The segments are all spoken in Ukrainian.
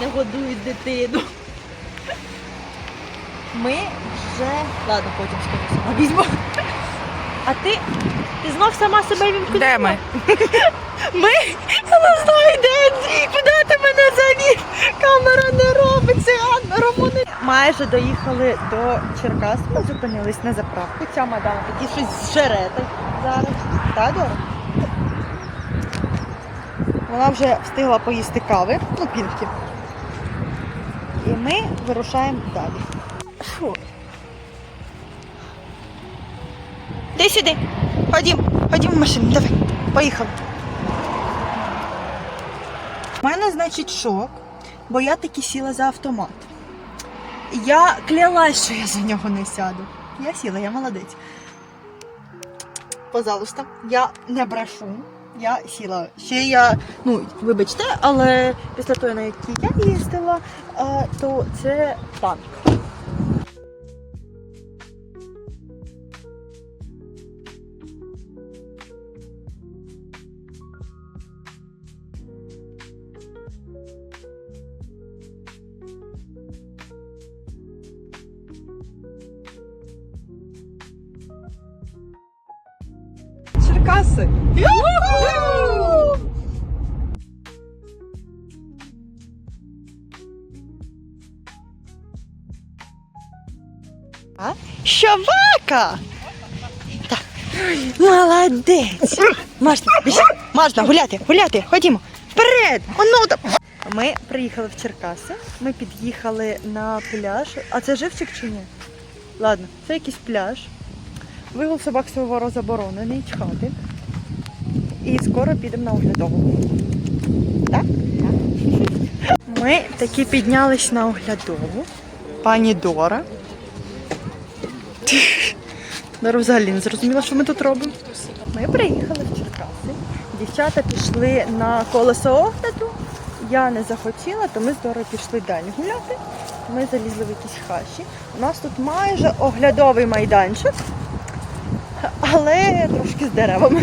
не годують дитину. Ми вже. Ладно, потім скажу сама візьму. А ти. Ти знов сама себе вімкнула? Де ми? Ми? Я не знаю, де Андрій, куди ти мене завів? Камера не робиться, Анна Романи. Майже доїхали до Черкас, ми зупинились на заправку. Ця мадама такі щось жерете зараз. Та, Дора? Вона вже встигла поїсти кави, ну, пінки. І ми вирушаємо далі. Фу. Де сюди? Ходім, ходім в машину, давай, поїхали. У мене, значить, шок, бо я таки сіла за автомат. Я клялась, що я за нього не сяду. Я сіла, я молодець. Пожалуйста, я не брешу. Я сіла. Ще я, ну, вибачте, але після того, на якій я їздила, то це танк. Черкаси. Щовака! Так. Молодець! Можна, можна гуляти, гуляти, ходімо. Вперед! Оно там. Ми приїхали в Черкаси, ми під'їхали на пляж. А це живчик чи ні? Ладно, це якийсь пляж. Вигул собак свого заборонений, чхати. І скоро підемо на оглядову. Так? Ми таки піднялись на оглядову. Пані Дора. Дора взагалі не зрозуміла, що ми тут робимо. Ми приїхали в Черкаси. Дівчата пішли на колесо огляду. Я не захотіла, то ми з Дорою пішли далі гуляти. Ми залізли в якісь хащі. У нас тут майже оглядовий майданчик, але трошки з деревами.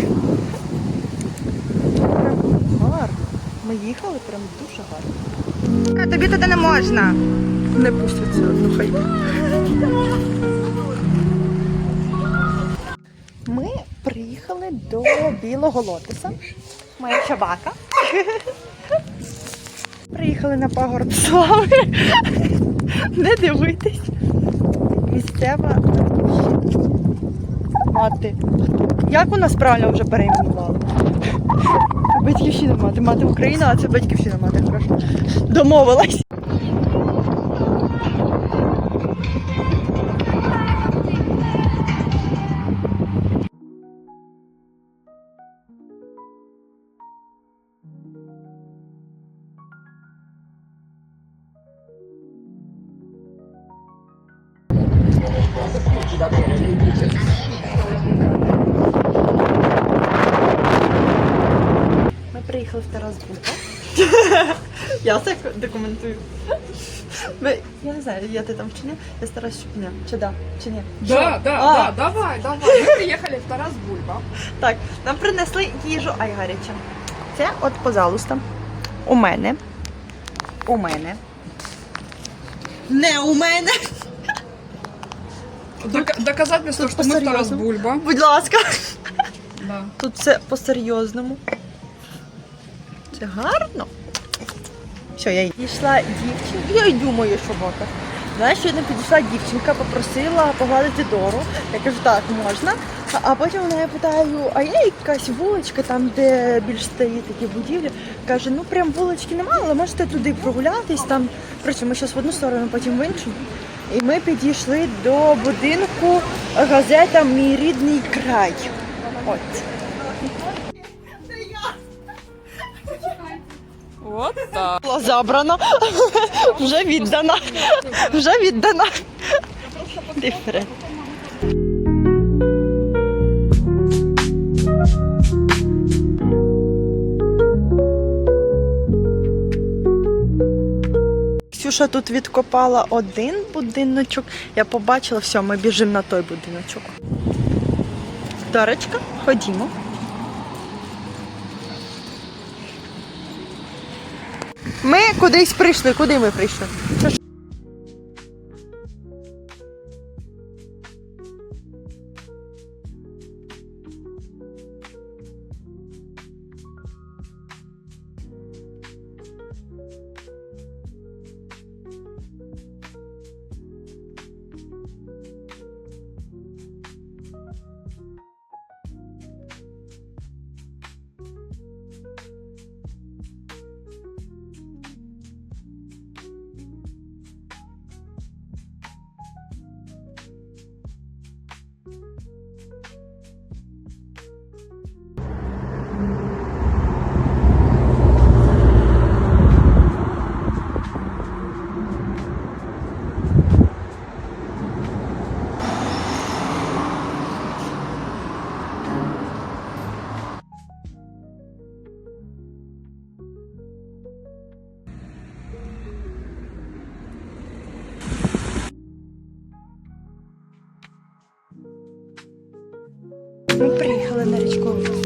Прям гарно. Ми їхали прям дуже гарно. А тобі туди не можна. Не пустять все одну хай. Ми приїхали до білого лотоса. Моя собака. Приїхали на пагорб слави. Не дивитись. Місцева мати. Як нас правильно вже перейменували? Батьківщина мати. Мати Україна, а це батьківщина мати. Хорошо. Домовилась. Ми приїхали в Тарас Бульба. Я це документую. Ми, я не знаю, я ти там чи ні? Я стараюсь, щоб ні. Чи да, чи ні? Да, да, да, давай, давай. Мы приехали в Тарас Бульба. Так, нам принесли їжу, ай гаряче. Це от, пожалуйста, у мене. У мене. Не у мене. Док- доказательство, что мы в Тарас. Бульба. Будь ласка. Да. Тут все по-серйозному. Гарно. Все, я йшла дівчинка. Я йду мою шобота. Знаєш, сьогодні підійшла дівчинка, попросила погладити Дору. Я кажу, так, можна. А, потім вона я питаю, а є якась вуличка, там, де більш стоїть такі будівлі. Каже, ну прям вулички немає, але можете туди прогулятись. Там, коротше, ми зараз в одну сторону, потім в іншу. І ми підійшли до будинку газета Мій рідний край. От. Вот так. Було забрано. Вже віддана. Вже віддана. Ксюша тут відкопала один будиночок. Я побачила, все, ми біжимо на той будиночок. Дарочка, ходімо. Ми кудись прийшли. Куди ми прийшли?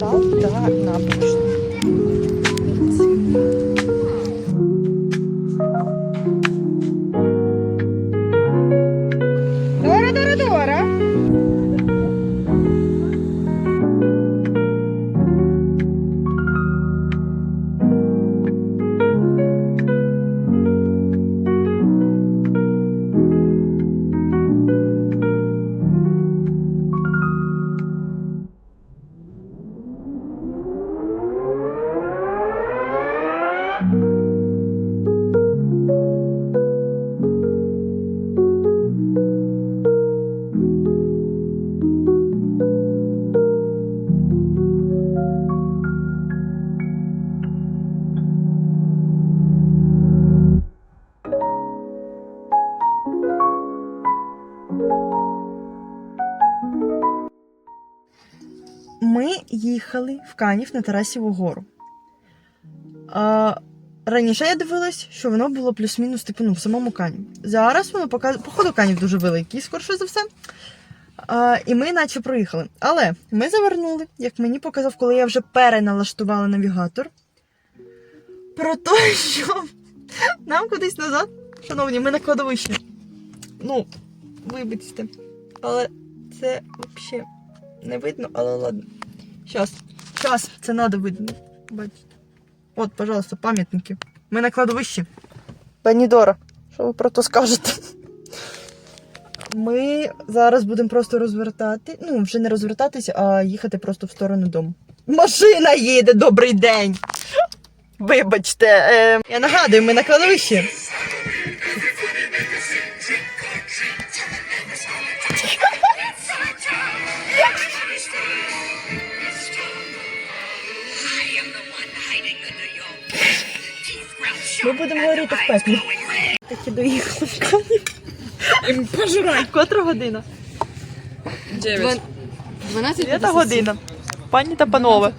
Вокзал та набережну. Ми їхали в Канів на Тарасіву гору. А, раніше я дивилась, що воно було плюс-мінус типу, ну, в самому Кані. Зараз воно показує, походу, Канів дуже великий, скорше за все. А, і ми наче проїхали. Але ми завернули, як мені показав, коли я вже переналаштувала навігатор. Про те, що нам кудись назад, шановні, ми на кладовищі. Ну, вибачте. Але це взагалі не видно, але ладно. Щас. Щас, це надо видно. Бачите. От, пожалуйста, пам'ятники. Ми на кладовищі. Пані Дора, що ви про то скажете? Ми зараз будемо просто розвертати. Ну, вже не розвертатись, а їхати просто в сторону дому. Машина їде, добрий день! Вибачте, е, я нагадую, ми на кладовищі. Будемо в пеклі. Так і доїхали в Канів. Им пожирай. Котра година? 9. 12 Дев'ята година. Пані та панове.